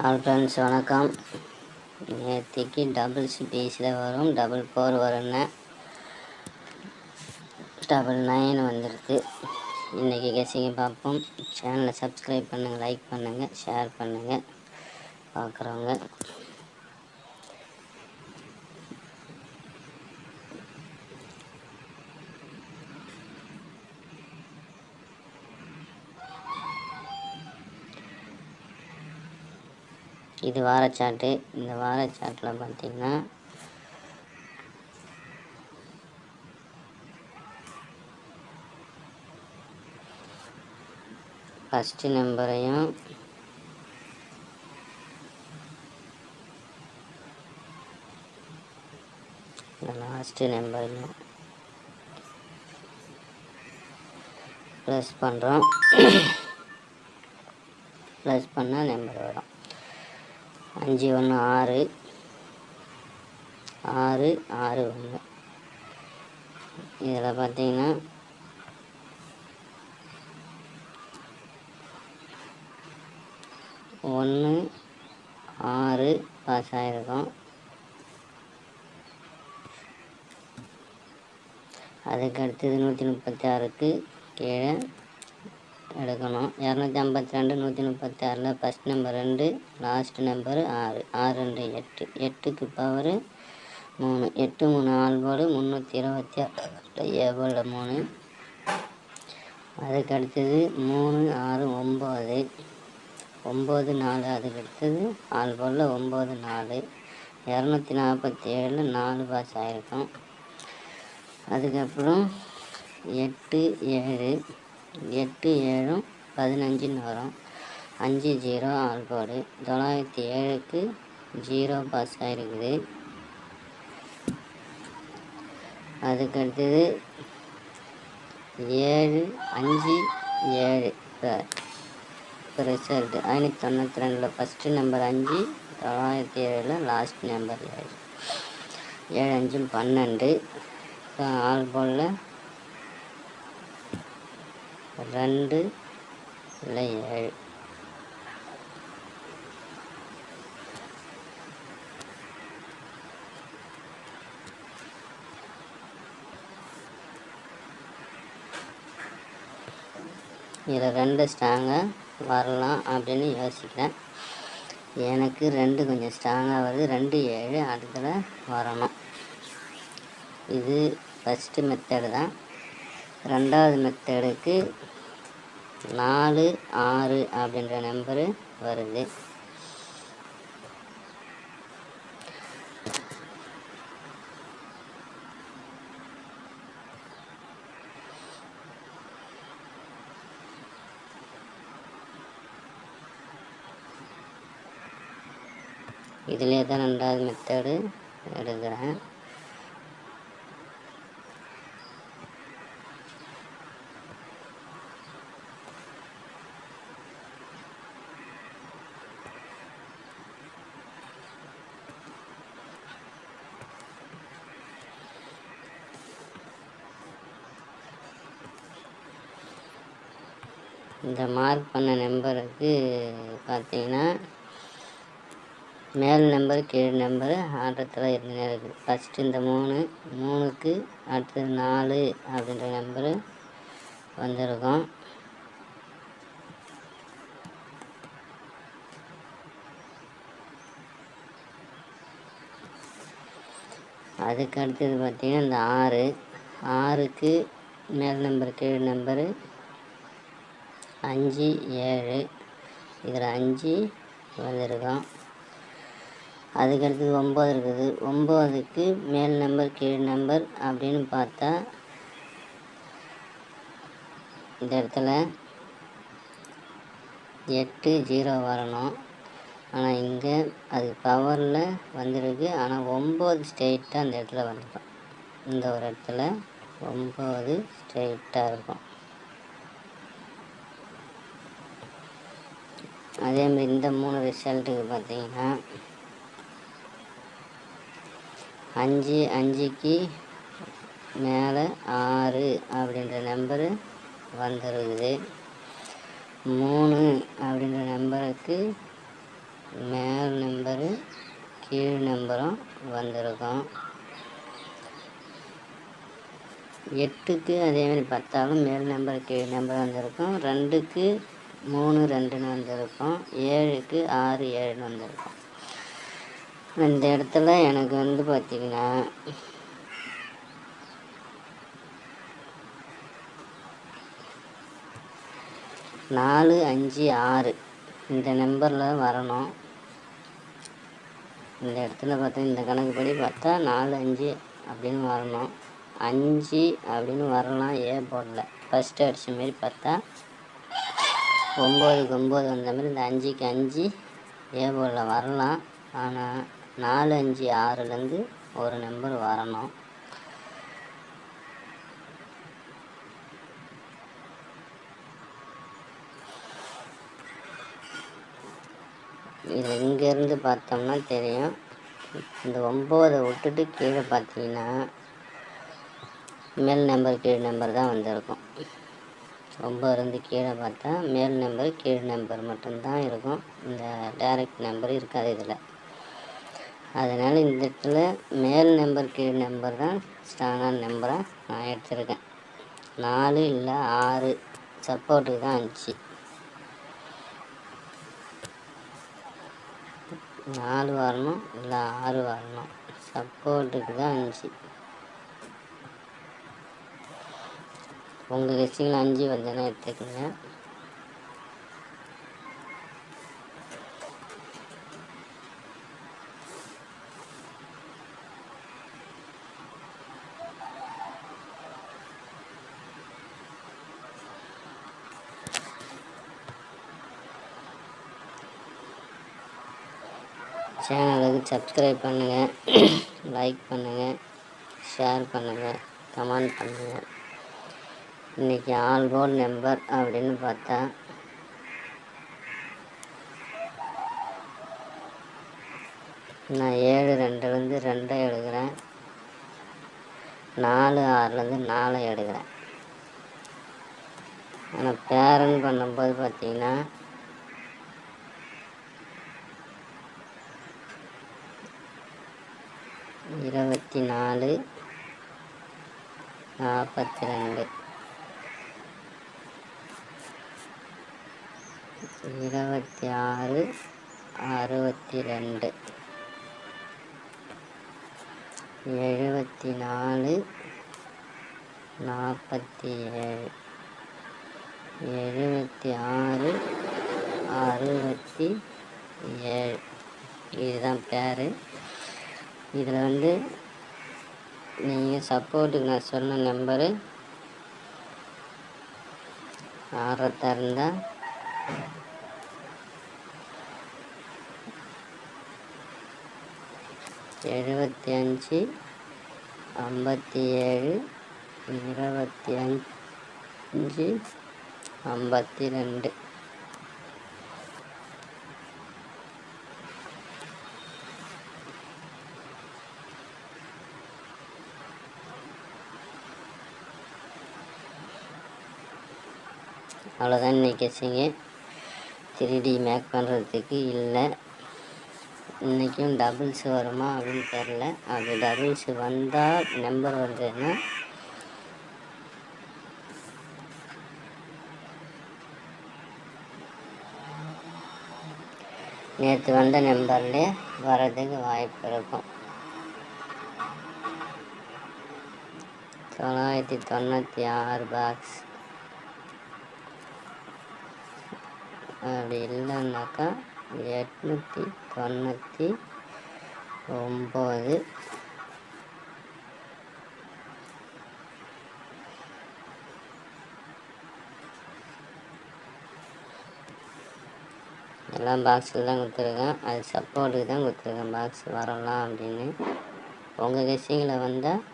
Friends வணக்கம். நேற்றுக்கு double பேஸில் வரும். டபுள் ஃபோர் வரும்னு. டபுள் நைன் வந்துடுது இன்றைக்கி கெஸிங்க பார்ப்போம். சேனலை சப்ஸ்கிரைப் பண்ணுங்கள் லைக் பண்ணுங்கள் ஷேர் பண்ணுங்கள் பார்க்குறவங்க இது வாரச்சாட்டு இந்த வாரச்சாட்டில் பார்த்தீங்கன்னா ஃபஸ்ட்டு நம்பரையும் லாஸ்ட்டு நம்பரையும் ப்ளஸ் பண்ணுறோம் ப்ளஸ் பண்ணால் நம்பர் வரும். அஞ்சு ஒன்று ஆறு. ஆறு ஆறு ஒன்று. இதில் பார்த்தீங்கன்னா ஒன்று ஆறு பாஸ் ஆகிருக்கும் அதுக்கு அடுத்தது நூற்றி முப்பத்தி ஆறுக்கு கீழே எடுக்கணும். இரநூத்தி ஐம்பத்தி ரெண்டு நூற்றி முப்பத்தி ஆறில் ஃபஸ்ட் நம்பர் ரெண்டு லாஸ்ட் நம்பர் ஆறு. ஆறு ரெண்டு எட்டு. எட்டுக்கு பவர் மூணு. எட்டு மூணு ஆல்போர்டு முந்நூற்றி இருபத்தி ஆறு ஏபோர்டு மூணு. அதுக்கு அடுத்தது மூணு ஆறு ஒம்பது. ஒம்பது நாலு அதுக்கு அடுத்தது ஆல்போர்டில் ஒம்பது நாலு. இரநூத்தி நாற்பத்தி ஏழில் நாலு பாஸ் ஆகிருக்கும் அதுக்கப்புறம் எட்டு ஏழு. எட்டு ஏழும் பதினஞ்சுன்னு வரும் அஞ்சு ஜீரோ ஆல்பாடு தொள்ளாயிரத்தி ஏழுக்கு ஜீரோ பாஸ் ஆகிருக்குது அதுக்கு அடுத்தது ஏழு அஞ்சு ஏழு. இப்போ இப்போ ரிசல்ட் ஐநூற்றி தொண்ணூற்றி ரெண்டில் ஃபஸ்ட்டு நம்பர் அஞ்சு தொள்ளாயிரத்தி ஏழில் லாஸ்ட் நம்பர் ஏழு. ஏழு அஞ்சு பன்னெண்டு. இப்போ ஆல்போலில் ரெண்டு இல்லை ஏழு. இதில் ரெண்டு ஸ்ட்ராங்காக வரலாம் அப்படின்னு யோசிக்கிறேன். எனக்கு ரெண்டு கொஞ்சம் ஸ்ட்ராங்காக வருது. ரெண்டு ஏழு அடுத்தல வரணும். இது ஃபஸ்ட்டு மெத்தடு தான். ரெண்டாவது மெத்தடுக்கு நாலு ஆறு அப்படின்ற நம்பரு வருது. இதிலே தான் ரெண்டாவது மெத்தடு எடுக்கிறேன். இந்த மார்க் பண்ண நம்பருக்கு பார்த்தீங்கன்னா மேல் நம்பர் கீழ் நம்பர் ஆட்டத்தில் இருந்துனே இருக்குது. ஃபஸ்ட்டு இந்த மூணு மூணுக்கு அடுத்தது நாலு அப்படின்ற நம்பரு வந்திருக்கோம். அதுக்கு அடுத்தது பார்த்திங்கன்னா இந்த ஆறு ஆறுக்கு மேல் நம்பர் கீழ் நம்பரு அஞ்சு ஏழு. இதில் அஞ்சு வந்திருக்கோம். அதுக்கடுத்தது ஒம்பது இருக்குது. ஒம்பதுக்கு மேல் நம்பர் கீழ் நம்பர் அப்படின்னு பார்த்தா இந்த இடத்துல எட்டு ஜீரோ வரணும். ஆனால் இங்கே அது பவரில் வந்திருக்கு. ஆனால் ஒம்பது ஸ்ட்ரெயிட்டாக அந்த இடத்துல வந்துடும் இந்த ஒரு இடத்துல ஒம்பது ஸ்ட்ரெயிட்டாக இருக்கும். அதேமாதிரி இந்த மூணு ரிசல்ட்டுக்கு பார்த்தீங்கன்னா அஞ்சு அஞ்சுக்கு மேலே ஆறு அப்படின்ற நம்பரு வந்துருக்குது. மூணு அப்படின்ற நம்பருக்கு மேல் நம்பரு கீழ் நம்பரும் வந்திருக்கும். எட்டுக்கு அதேமாதிரி பத்தாலும் மேல் நம்பர் கீழ் நம்பர் வந்திருக்கும். ரெண்டுக்கு மூணு ரெண்டுன்னு வந்திருக்கும் ஏழுக்கு ஆறு ஏழுன்னு வந்திருக்கும் இந்த இடத்துல எனக்கு வந்து பார்த்திங்கன்னா நாலு அஞ்சு ஆறு இந்த நம்பரில் வரணும். இந்த இடத்துல பார்த்தா இந்த கணக்குப்படி பார்த்தா நாலு அஞ்சு அப்படின்னு வரணும். அஞ்சு அப்படின்னு வரலாம் ஏ போடல? ஃபஸ்ட்டு அடித்த மாரி பார்த்தா ஒம்போதுக்கு ஒம்பது வந்த மாதிரி இந்த அஞ்சுக்கு அஞ்சு ஏபோலில் வரலாம். ஆனால் நாலு அஞ்சு ஆறுலேருந்து ஒரு நம்பர் வரணும். இது இங்கேருந்து பார்த்தோம்னா தெரியும். இந்த ஒம்போதை விட்டுட்டு கீழே பார்த்தீங்கன்னா மேல் நம்பர் கீழ் நம்பர் தான் வந்திருக்கும். ரொம்ப இருந்து கீழே பார்த்தா மேல் நம்பர் கீழ் நம்பர் மட்டும்தான் இருக்கும். இந்த டைரக்ட் நம்பர் இருக்காது இதில். அதனால் இந்த இடத்துல மேல் நம்பர் கீழ் நம்பர் தான் ஸ்ட்ராங்கான நம்பராக நான் எடுத்திருக்கேன். நாலு இல்லை ஆறு. சப்போர்ட்டுக்கு தான் அஞ்சு. நாலு வரணும் இல்லை ஆறு வரணும். சப்போர்ட்டுக்கு தான் அஞ்சு. உங்கள் கட்சிகள் அஞ்சு வந்தேன்னா எடுத்துக்கோங்க. சேனலுக்கு சப்ஸ்கிரைப் பண்ணுங்கள் லைக் பண்ணுங்கள் ஷேர் பண்ணுங்கள் கமெண்ட் பண்ணுங்கள் இன்றைக்கி ஆல் கோல் நம்பர் அப்படின்னு பார்த்தா நான் ஏழு ரெண்டுலேருந்து ரெண்டை எடுக்கிறேன். நாலு ஆறுலேருந்து நாலை எடுக்கிறேன். ஆனால் பேரன் பண்ணும்போது பார்த்தீங்கன்னா இருபத்தி நாலு நாற்பத்தி ரெண்டு. இருபத்தி ஆறு அறுபத்தி ரெண்டு. எழுபத்தி நாலு நாற்பத்தி ஏழு. எழுபத்தி ஆறு அறுபத்தி ஏழு. இதுதான் பேர். இதில் வந்து நீங்கள் சப்போர்ட்டுக்கு நான் சொன்ன நம்பரு. ஆர்டர் திறந்தால் எழுபத்தி அஞ்சு ஐம்பத்தி ஏழு இருபத்தி அஞ்சு ஐம்பத்தி ரெண்டு. அவ்வளோதான் இன்றைக்கி வச்சுங்க த்ரீ டி மேக் பண்ணுறதுக்கு இல்லை. இன்றைக்கும் டபுள்ஸ் வருமா அப்படின்னு தெரில அது டபுள்ஸ் வந்தால் நம்பர் வந்ததுன்னா நேற்று வந்த நம்பர்லேயே வர்றதுக்கு வாய்ப்பு இருக்கும். தொள்ளாயிரத்தி தொண்ணூற்றி ஆறு பாக்ஸ் அப்படி இல்லைன்னாக்கா எட்நூற்றி தொண்ணூற்றி ஒம்பது. எல்லாம் பாக்ஸில் தான் கொடுத்துருக்கேன். அது சப்போர்ட்டுக்கு தான் கொடுத்துருக்கேன். பாக்ஸ் வரலாம் அப்படின்னு. உங்கள் கெஸ்ஸிங்கில் வந்தால்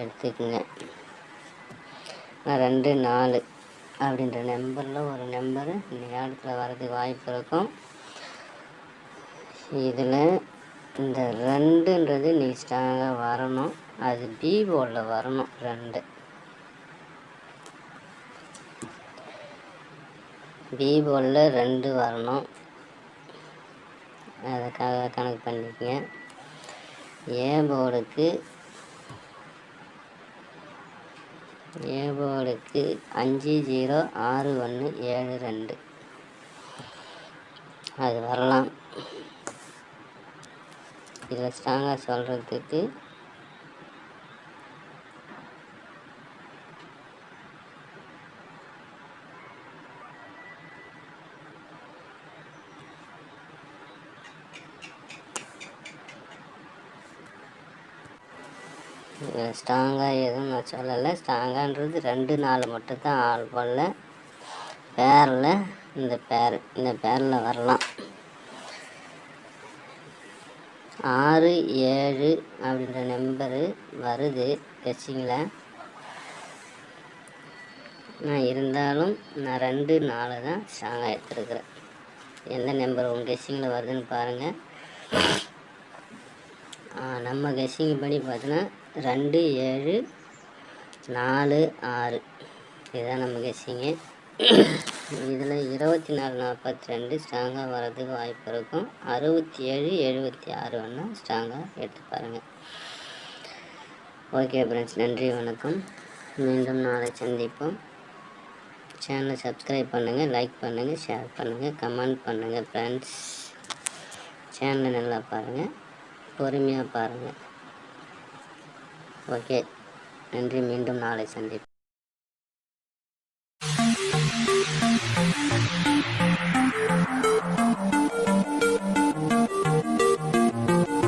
எடுத்துக்கோங்க. நான் ரெண்டு நாலு அப்படின்ற நம்பரில் ஒரு நம்பரு இந்த இடத்துல வரதுக்கு வாய்ப்பு இருக்கும். இதில் இந்த ரெண்டுன்றது நீ ஸ்ட்ராங்காக வரணும். அது பி போர்டில் வரணும் ரெண்டு. பி போர்டில் ரெண்டு வரணும். அதை க கணக்கு பண்ணிக்கங்க. ஏ போர்டுக்கு ஏ போர்டுக்கு அஞ்சு ஜீரோ ஆறு ஒன்று ஏழு ரெண்டு. அது வரலாம். இதில் ஸ்ட்ராங்காக சொல்கிறதுக்கு ஸ்ட்ராங்காக எதுவும் நான் சொல்லலை. ஸ்ட்ராங்கான்றது ரெண்டு நாள் மட்டும் தான் ஆள் போடல. பேரில் இந்த பேர் இந்த பேரில் வரலாம். ஆறு ஏழு அப்படின்ற நம்பரு வருது. கட்சிங்கள நான் இருந்தாலும் நான் ரெண்டு நாலு தான் ஸ்ட்ராங்காக எடுத்துருக்குறேன். எந்த நம்பர் உங்கள் கெஸ்ஸிங்கில் வருதுன்னு பாருங்கள் நம்ம கெஸ்ஸிங் படி பார்த்தோன்னா ரெண்டு ஏழு நாலு ஆறு. இதுதான் நம்ம கெஸ்ஸிங்கு இதில் இருபத்தி நாலு நாற்பத்தி ரெண்டு ஸ்ட்ராங்காக வர்றதுக்கு வாய்ப்பு இருக்கும். அறுபத்தி ஏழு எழுபத்தி ஆறு வேணால் ஸ்ட்ராங்காக எடுத்து பாருங்கள் ஓகே ஃப்ரெண்ட்ஸ் நன்றி வணக்கம். மீண்டும் நாளை சந்திப்போம். சேனலை சப்ஸ்கிரைப் பண்ணுங்கள் லைக் பண்ணுங்கள் ஷேர் பண்ணுங்கள் கமெண்ட் பண்ணுங்கள் ஃப்ரெண்ட்ஸ் சேனலை நல்லா பாருங்கள் பொறுமையாக பாருங்கள் ஓகே நன்றி மீண்டும் நாளை சந்திப்போம்.